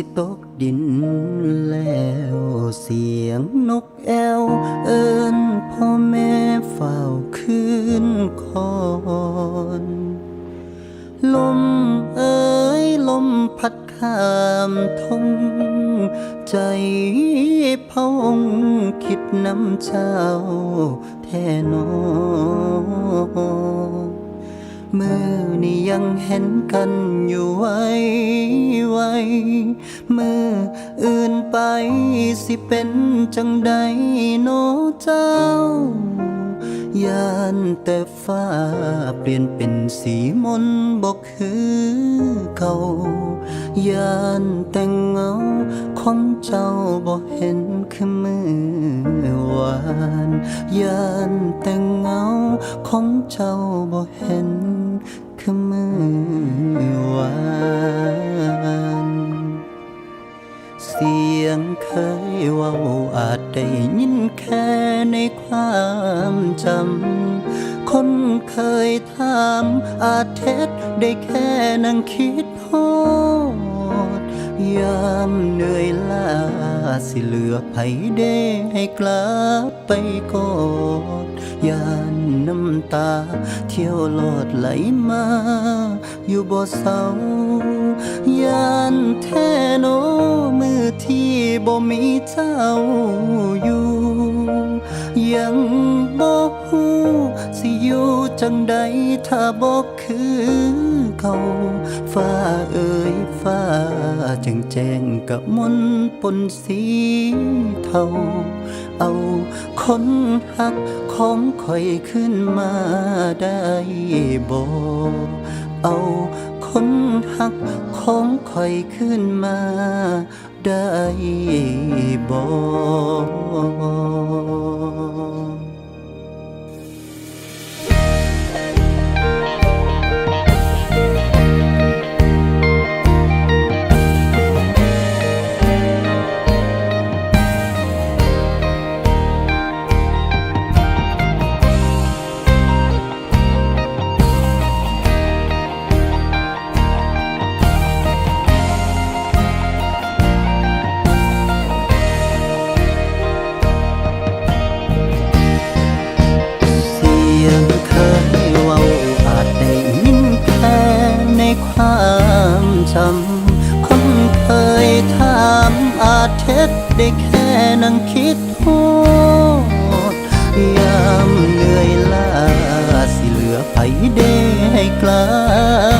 สิตกดินแล้วเสียงนกแอว เอิญพ่อแม่เฝ้าคืนคอนลมเอ้ยลมพัดข้ามทงใจพะวงคิดน้ำเจ้าแท่นอ มือนี่ยังเห็นกันอยู่ไว้ไว้มืออื่นไปสิเป็นจังใดโนเจ้ายานแต่ฟ้าเปลี่ยนเป็นสีมนบอกคือเก่ายานแต่เงาของเจ้าบอกเห็นคือมือวานยานแต่เงาของเจ้าบอกเห็น ความจำ คนเคยถามอาจเท็จได้แค่นั่งคิดโทษยามเหนื่อยล้าสิเหลือไผเด้ให้กลับไปกอดยานน้ำตา เที่ยวลอดไหลมา อยู่บ่เศร้ายานแท้โนมือที่บ่มีเจ้าอยู่ สิอยู่จังใดถ้าบ่คือเขาฟ้าเอ่ยฟ้าจังแจ้งกับมนปนสีเทาเอาคนหักของข่อยขึ้นมาได้บ่เอาคนหักของข่อยขึ้นมาได้บ่เามอาเท็จได้แค่นั่งคิดโทษยามเหนื่อยล้าสิเหลือไผเด้ให้กลั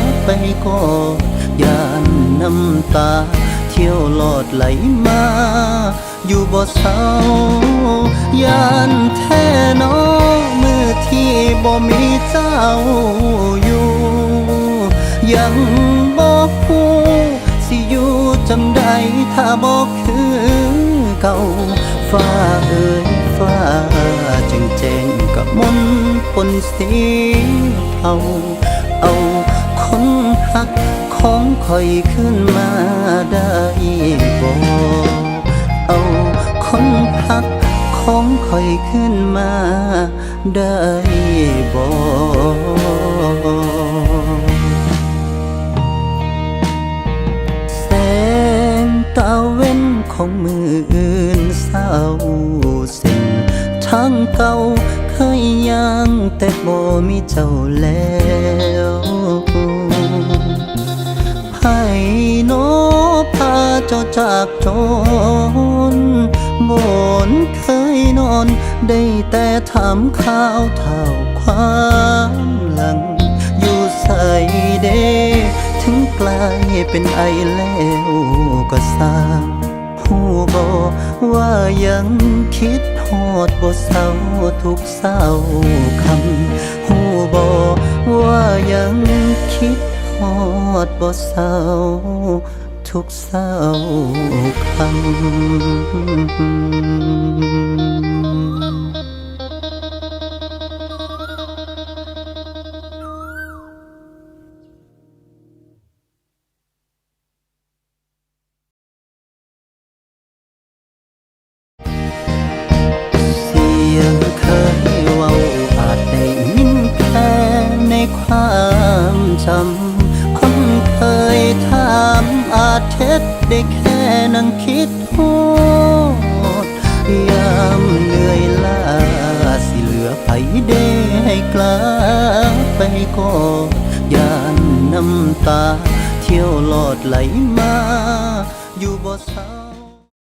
บไปกอดยานน้ำตา เที่ยวหลอดไหลมา อยู่บ่เศร้ายานแท้ บ่คือเก่าฟ้าเอ่ยฟ้าจึงแจ้งกับมนปนสีเทาเอาคนหักของข่อยขึ้นมาได้บ่เอาคนหักของข่อยขึ้นมาได้บ่ ทางเก่าเคยย่างแต่บ่มีเจ้าแล้วไผโนพาเจ้าจากจนบนเคยนอน ได้แต่ถามข่าวเท่าความหลัง อยู่ใส่เดถึงกลายเป็นไอแล้วก็สร้างผู้บอกว่ายังคิด ทอดบ่เศร้าทุกเศร้าคำหูบอว่ายังคิดทอดบ่เศร้าทุกเศร้าคำำคนเคยถามอาเท็จได้แค่นั่งคิดโทษยามเหนื่อยล้าสิเหลือไปเด้ให้กลาไปก่อยานน้ำตา เที่ยวลอดไหลมา อยู่บ่เศร้า